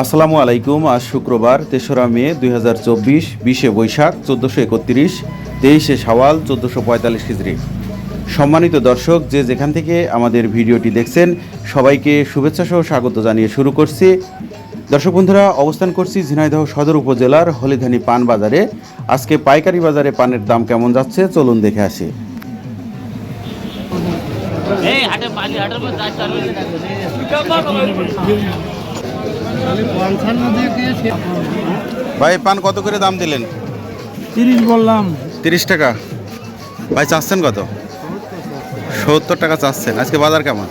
আসসালামু আলাইকুম, আজ শুক্রবার তেসরা মে দুই হাজার চব্বিশ, বিশে বৈশাখ, চোদ্দোশো একত্রিশ, তেইশে সাওয়াল চোদ্দোশো পঁয়তাল্লিশ খিজরি সম্মানিত দর্শক, যে যেখান থেকে আমাদের ভিডিওটি দেখছেন, সবাইকে শুভেচ্ছা সহ স্বাগত জানিয়ে শুরু করছি। দর্শক বন্ধুরা, অবস্থান করছি ঝিনাইদহ সদর উপজেলার হলিধানি পান বাজারে। আজকে পাইকারি বাজারে পানের দাম কেমন যাচ্ছে, চলুন দেখে আসি। ভাই পান কত করে দাম দিলেন? তিরিশ বললাম। তিরিশ টাকা। ভাই চাচ্ছেন কত? সত্তর টাকা চাচ্ছেন। আজকে বাজার কেমন?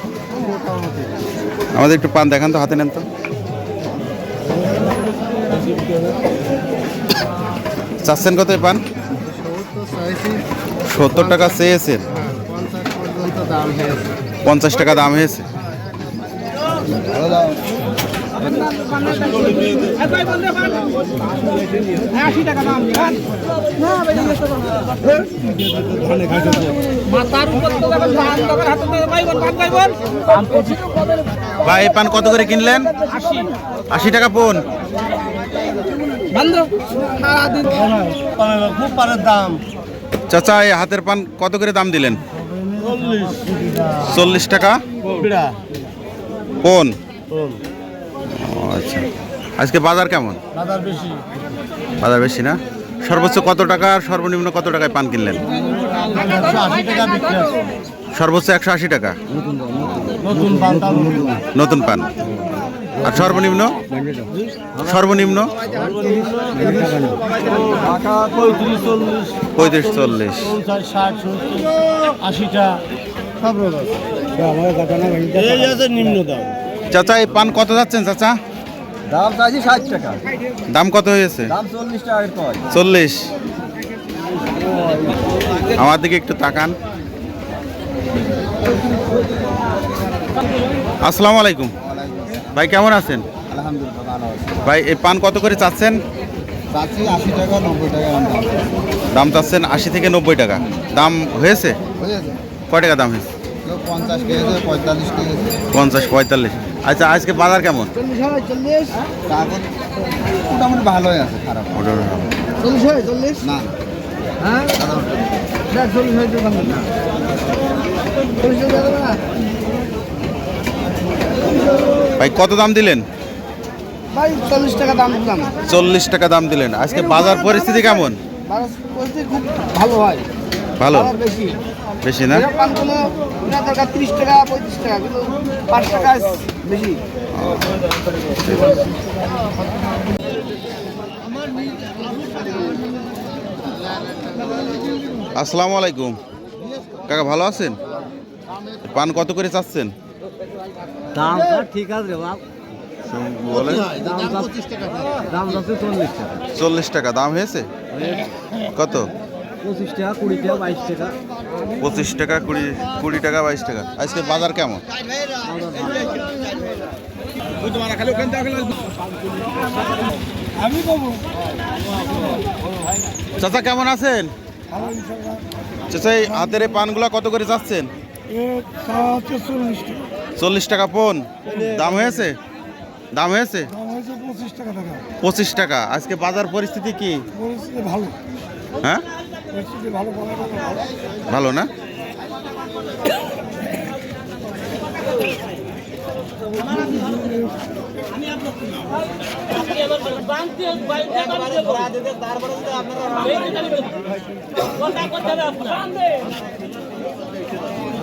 আমাদের একটু পান দেখান তো হাতে নেন তো। চাচ্ছেন কত পান? সত্তর টাকা চেয়েছেন। পঞ্চাশ টাকা দাম হয়েছে। ভাই এই পান কত করে কিনলেন? আশি টাকা পোন। খুব পারের দাম চাচা এই হাতের পান কত করে দাম দিলেন? চল্লিশ। টাকা? কোন? আচ্ছা। আজকে বাজার কেমন? বাজার বেশি। বাজার বেশি না? সর্বোচ্চ কত টাকা আর সর্বনিম্ন কত টাকায় পান কিনলেন? সর্বোচ্চ একশো আশি টাকা। নতুন পান। আর সর্বনিম্ন? সর্বনিম্ন? পঁয়ত্রিশ, চল্লিশ। নিম্ন দাম চাচা, এই পান কত যাচ্ছেন চাচা? দাম কত হয়েছে? চল্লিশ চল্লিশ। আমার দিকে একটু তাকান। আসসালামু আলাইকুম। ভাই কেমন আছেন আলহামদুলিল্লাহ ভালো আছে ভাই এই পান কত করে চাচ্ছেন চাচ্ছি আশি টাকা নব্বই টাকা দাম চাচ্ছেন আশি থেকে নব্বই টাকা দাম হয়েছে কয় টাকা দাম হয়েছে পঞ্চাশ কেজি পঁয়তাল্লিশ কেজি পঞ্চাশ পঁয়তাল্লিশ আচ্ছা আজকে বাজার কেমন মোটামুটি ভালোই আছে খারাপ চল্লিশ হয় চল্লিশ না হ্যাঁ চল্লিশ হয় চল্লিশ হয়ে যাবে না ভাই কত দাম দিলেন? ভাই চল্লিশ টাকা দাম দিলাম। চল্লিশ টাকা দাম দিলেন। আজকে বাজার পরিস্থিতি কেমন? খুব ভালো হয়। ভালো? বেশি। বেশি না? এরকম পান কোনো না দরকার তিরিশ টাকা পঁয়ত্রিশ টাকা কিন্তু পাঁচ টাকা বেশি। আসসালামু আলাইকুম। কাকা ভালো আছেন? পান কত করে চাচ্ছেন? দাম ঠিক আছে বাপ। বলেন। দাম যাচ্ছে চল্লিশ টাকা। চল্লিশ টাকা দাম হয়েছে? কত? পঁচিশ টাকা কুড়ি টাকা বাইশ টাকা। পঁচিশ টাকা কুড়ি কুড়ি টাকা বাইশ টাকা। আজকে বাজার কেমন? চাচা কেমন আছেন? চাচা এই হাতের এই পানগুলা কত করে চাচ্ছেন হচ্ছে চল্লিশ টাকা। চল্লিশ টাকা পন। দাম হয়েছে? দাম হয়েছে? পঁচিশ টাকা টাকা। পঁচিশ টাকা। আজকে বাজার পরিস্থিতি কি? ভালো। হ্যাঁ? ভালো না?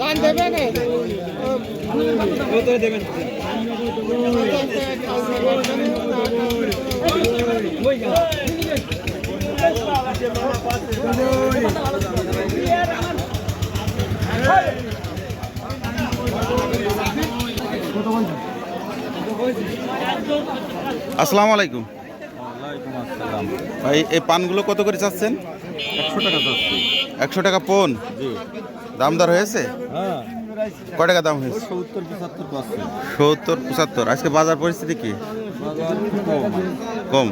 গান দেবেন আসসালামু আলাইকুম। ভাই এই পানগুলো কত করে চাচ্ছেন? একশো টাকা একশো টাকা পন? জি। দাম দর হয়েছে? হ্যাঁ। কয় টাকা দাম হয়েছে? সত্তর পঁচাত্তর আজকে বাজার পরিস্থিতি কি? কম। কম।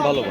ভালো